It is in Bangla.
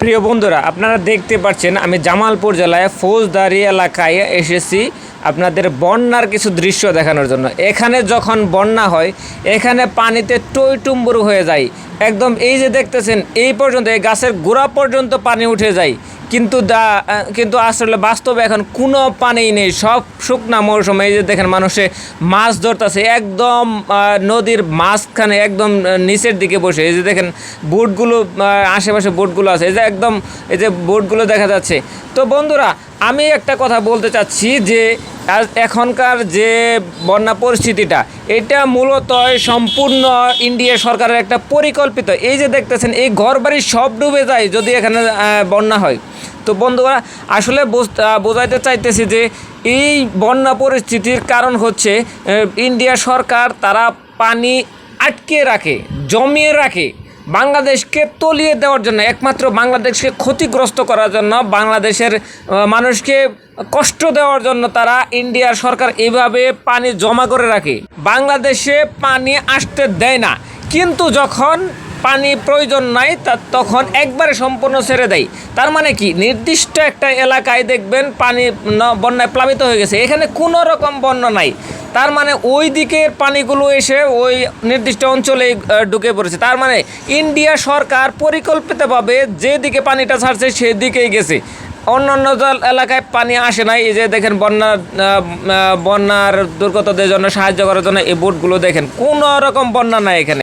প্রিয় বন্ধুরা, আপনারা দেখতে পাচ্ছেন আমি জামালপুর জেলায় ফৌজদারি এলাকায় এসেছি আপনাদের বন্যার কিছু দৃশ্য দেখানোর জন্য। এখানে যখন বন্যা হয়, এখানে পানিতে টইটুম্বুর হয়ে যায়। একদম এই যে দেখতেছেন, এই পর্যন্ত, এই গাছের গোড়া পর্যন্ত পানি উঠে যায়। কিন্তু দা কিন্তু আসলে বাস্তবে এখন কোনো পানি নেই, সব শুকনা মৌসুমে। এই যে দেখেন মানুষে মাছ ধরতেছে, একদম নদীর মাঝখানে একদম নিচের দিকে বসে। এই যে দেখেন বোটগুলো আশেপাশে বোটগুলো আছে। এই যে একদম, এই যে বোটগুলো দেখা যাচ্ছে। তো বন্ধুরা, আমি একটা কথা বলতে চাচ্ছি যে এখনকার যে বন্যা পরিস্থিতিটা, এটা মূলত সম্পূর্ণ ইন্ডিয়া সরকারের একটা পরিকল্পিত। এই যে দেখতেছেন, এই ঘরবাড়ি সব ডুবে যায় যদি এখানে বন্যা হয়। তো বন্ধুরা, আসলে বুঝ- বোঝাইতে চাইতেছি যে এই বন্যা পরিস্থিতির কারণ হচ্ছে ইন্ডিয়া সরকার তারা পানি আটকে রাখে, জমিয়ে রাখে, বাংলাদেশকে তলিয়ে দেওয়ার জন্য, একমাত্র বাংলাদেশকে ক্ষতিগ্রস্ত করার জন্য, বাংলাদেশের মানুষকে কষ্ট দেওয়ার জন্য তারা ইন্ডিয়ার সরকার এভাবে পানি জমা করে রাখে। বাংলাদেশে পানি আসতে দেয় না। কিন্তু যখন পানি প্রয়োজন নাই, তা তখন একবারে সম্পূর্ণ ছেড়ে দেয়। তার মানে কি? নির্দিষ্ট একটা এলাকায় দেখবেন পানি বন্যায় প্লাবিত হয়ে গেছে। এখানে কোনো রকম বন্যা নাই। তার মানে ওই দিকের পানিগুলো এসে ওই নির্দিষ্ট অঞ্চলে ঢুকে পড়েছে। তার মানে ইন্ডিয়া সরকার পরিকল্পিতভাবে যেদিকে পানিটা ছাড়ছে সেদিকেই গেছে। অন্যান্য জল- এলাকায় পানি আসে নাই। এই যে দেখেন বন্যার বন্যার দুর্গতদের জন্য সাহায্য করার জন্য এই বোটগুলো দেখেন। কোনো রকম বন্যা নাই এখানে।